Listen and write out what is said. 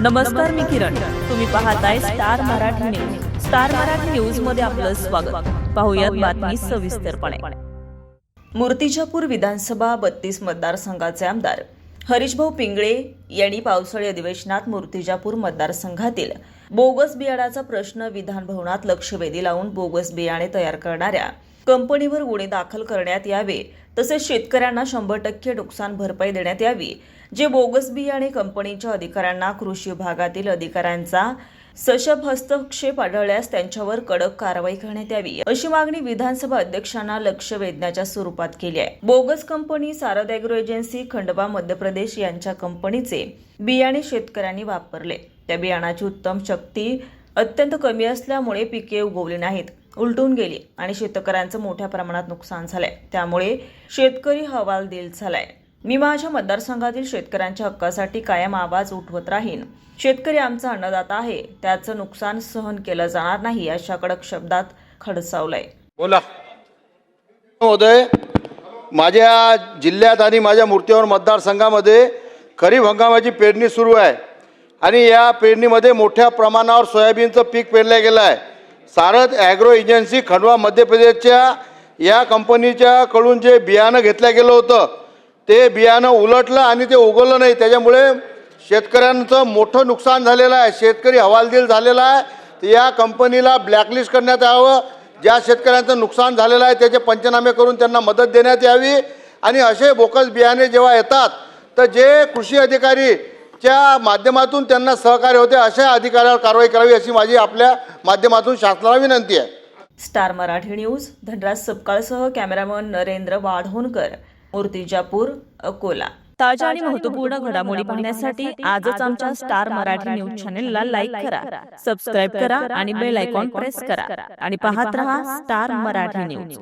नमस्कार मी किरण. तुम्ही पाहताय star Marathi news. Star Marathi न्यूजमध्ये आपलं स्वागत. पाहुयात बातमी सविस्तरपणे. मूर्तिजापूर विधानसभा बत्तीस मतदारसंघाचे आमदार. हरीशभाऊ पिंगळे यांनी पावसाळी अधिवेशनात मूर्तिजापूर मतदारसंघातील बोगस बियाणाचा प्रश्न विधानभवनात लक्षवेधी लावून बोगस बियाणे तयार करणाऱ्या कंपनीवर गुन्हे दाखल करण्यात यावे तसेच शेतकऱ्यांना शंभर टक्के नुकसान भरपाई देण्यात यावी जे बोगस बियाणे कंपनीच्या अधिकाऱ्यांना कृषी विभागातील अधिकाऱ्यांचा सशब हस्तक्षेप आढळल्यास त्यांच्यावर कडक कारवाई करण्यात यावी अशी मागणी विधानसभा अध्यक्षांना लक्ष वेधण्याच्या स्वरूपात केली आहे. Bogus company Sarad agro agency Khandwa Madhya Pradesh यांच्या कंपनीचे बियाणे शेतकऱ्यांनी वापरले. त्या बियाणाची उत्तम शक्ती अत्यंत कमी असल्यामुळे पिके उगवली नाहीत उलटून गेली आणि शेतकऱ्यांचं मोठ्या प्रमाणात नुकसान झालंय. त्यामुळे शेतकरी हवालदिल झालाय. मी माझ्या मतदारसंघातील शेतकऱ्यांच्या हक्कासाठी कायम आवाज उठवत राहीन. शेतकरी आमचा अन्नदाता आहे त्याचं नुकसान सहन केलं जाणार नाही अशा कडक शब्दात खडसावलंय. बोला. महोदय माझ्या जिल्ह्यात आणि माझ्या मूर्तीवर मतदारसंघामध्ये खरीप हंगामाची पेरणी सुरू आहे. आणि या पेरणीमध्ये मोठ्या प्रमाणावर सोयाबीनचं पीक पेरलं गेलं आहे. सारद ॲग्रो एजन्सी खंडवा मध्य प्रदेशच्या या कंपनीच्या कडून जे बियाणं घेतलं गेलं होतं ते बियाणं उलटलं आणि ते उगवलं नाही. त्याच्यामुळे शेतकऱ्यांचं मोठं नुकसान झालेलं आहे. शेतकरी हवालदिल झालेला आहे. तर या कंपनीला ब्लॅकलिस्ट करण्यात यावं. ज्या शेतकऱ्यांचं नुकसान झालेलं आहे त्याचे पंचनामे करून त्यांना मदत देण्यात यावी. आणि असे बोकस बियाणे जेव्हा येतात तर जे कृषी अधिकारी अधिकारीच्या माध्यमातून त्यांना सहकार्य होते अशा अधिकाऱ्यावर कारवाई करावी अशी माझी आपल्या माध्यमातून शासनाला विनंती आहे. स्टार मराठी न्यूज धनराज सपकाळसह कॅमेरामन नरेंद्र वाढोणकर मूर्तिजापूर अकोला. ताज्या आणि महत्त्वपूर्ण घडामोडी पाहण्यासाठी आजच आमच्या स्टार मराठी न्यूज चॅनेलला लाईक करा सबस्क्राईब करा आणि बेल आयकॉन प्रेस करा. आणि पाहत रहा स्टार मराठी न्यूज.